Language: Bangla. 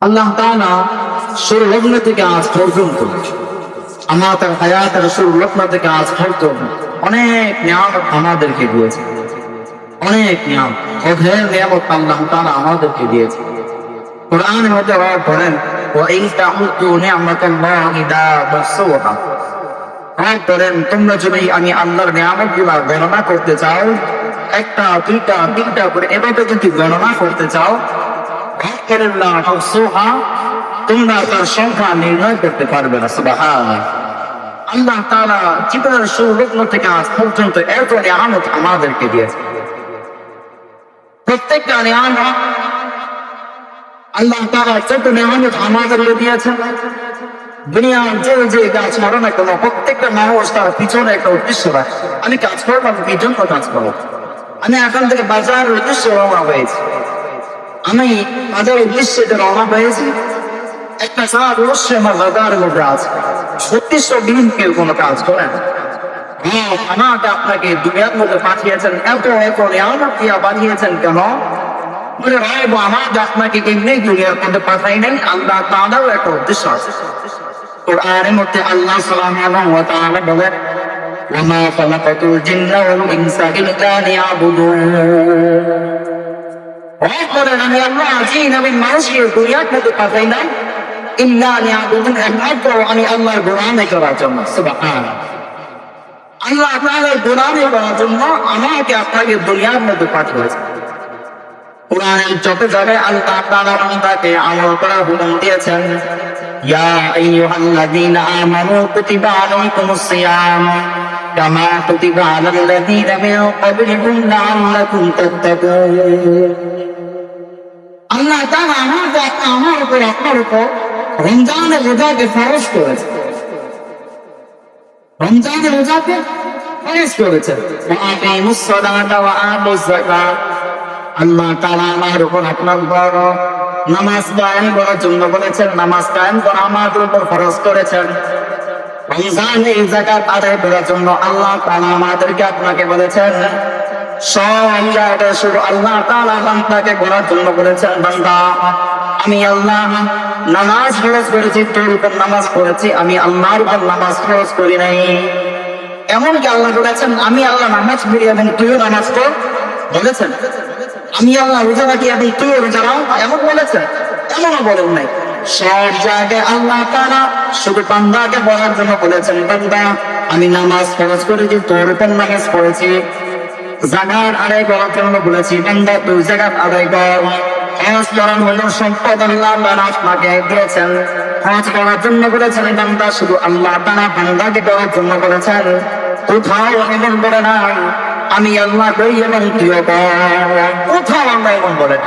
আল্লাহ তাআলা শুরু লগ্ন থেকে আজ পর্যন্ত আমার তার হায়াতের শুরু লগ্ন থেকে আজ পর্যন্ত অনেক নিয়ামত আমাদেরকে দিয়েছে অনেক নিয়াম অধের নিয়ামত আল্লাহ তাআলা আমাদেরকে দিয়েছে কোরআনের মধ্যে আল্লাহ বলেন وَإِنْ تَعُدُّوا نِعْمَةَ اللَّهِ لَا تُحْصُوهَا আয়াত করেন তোমরা যদি আমি আল্লাহর নিয়ামত গুলা গণনা করতে চাও একটা দুইটা তিনটা করে এভাবে যদি গণনা করতে চাও আখেরুল্লাহ হুসুহা, তোমরা তার সংখ্যা নির্ণয় করতে পারবে না আল্লাহ তাআলা জীবনের সুলগ্ন থেকে আজ পর্যন্ত এত নিয়ামত আমাদেরকে দিয়েছে প্রত্যেকটা নিয়ামত, আল্লাহ তাআলা যত নিয়ামত আমাদেরকে দিয়েছেন, দুনিয়ার যে যে কাজ করো না কেন প্রত্যেকটা মানুষ তার পিছনে একটা উদ্দেশ্য রাখে। আমি কাজ করব, আমি কাজ করব? আমি এখান থেকে বাজারের উদ্দেশ্যে রওনা হয়েছি। আমি বাজারের উদ্দেশ্যে যে রওনা হয়েছি। একটা কাজ অবশ্যই আমার বাজারের মধ্যে আছে। উদ্দেশ্য দিন কেউ কোনো কাজ করে না। আমাকে আপনাকে দুনিয়ার মধ্যে পাঠিয়েছেন। এত এত নিয়ামত দিয়া পাঠিয়েছেন কেন? বলে রায় আমাকে আপনাকে এমনি দুনিয়ার মধ্যে পাঠাই নাই আল্লাহ তাঁদেরও একটা উদ্দেশ্য আছে। কোরআনের মধ্যে আল্লাহ সুবহানাহু ওয়া তাআলা বলেন ওয়ামা খালাকাতুল জিন্না ওয়াল ইনসা ইল্লা আছি নবী মানুষকে দুনিয়ার মধ্যে পাঠাই না ইল্লা লিয়াবুদুন একমাত্র আমি আল্লাহর গোলামি করার জন্য সুবহানাল্লাহ আল্লাহ আপনাদের গোলামি করার জন্য আমাকে আপনাকে দুনিয়ার মধ্যে পাঠিয়েছে। কোরআনের যত জায়গায় আল্লাহ তাআলা বান্দাকে আমল করার হুকুম দিয়েছেন, ইয়া আইয়ুহাল্লাযীনা আমানু কুতিবা আলাইকুমুস সিয়াম। কামা কুতিবা আলাল্লাযীনা মিন ক্বাবলিকুম লাআল্লাকুম তাত্তাকুন আল্লাহ তাআলা আমাদের আমার উপর আপনার উপর রমজানের রোজাকে করেছে। রমজানের রোজাকে করেছে। আল্লাহ তাআলা আমার উপর আপনার উপর নামাজ কায়েম করার জন্য বলেছেন, নামাজ কায়েম করা আমাদের উপর করেছেন। জন্য আল্লাহ বলেছেন। আল্লাহ জন্য বলেছেন আমি আল্লাহ নামাজ ফরজ করেছি তোর উপর নামাজ পড়েছি, আমি আল্লাহর উপর নামাজ ফরজ করি নাই। এমনকি আল্লাহ বলেছেন, আমি আল্লাহ নামাজ পড়ি এবং তুইও নামাজ বলেছেন? আমি আল্লাহ রোজা রাখি এবং তুইও রোজা রাও এমন বলেছেন? এমনও বলেন নাই। সব জায়গায় আল্লাহ তারা শুধু বলার জন্য বলেছেন, বান্দা, আমি নামাজ ফরজ করেছি, তোর উপর নামাজ পড়েছি। জাগার করার জন্য বলেছি, বান্দা, তুই আদায় কর। হজ করার সম্পদ আল্লাহ তারা আপনাকে দিয়েছেন। হজ করার জন্য বলেছেন, বান্দা, শুধু আল্লাহ তারা বান্দাকে করার জন্য বলেছেন। কোথাও এমন বলে নাই, আমি আল্লাহ কই এবং তুইও কর। কোথাও আমরা এমন বলে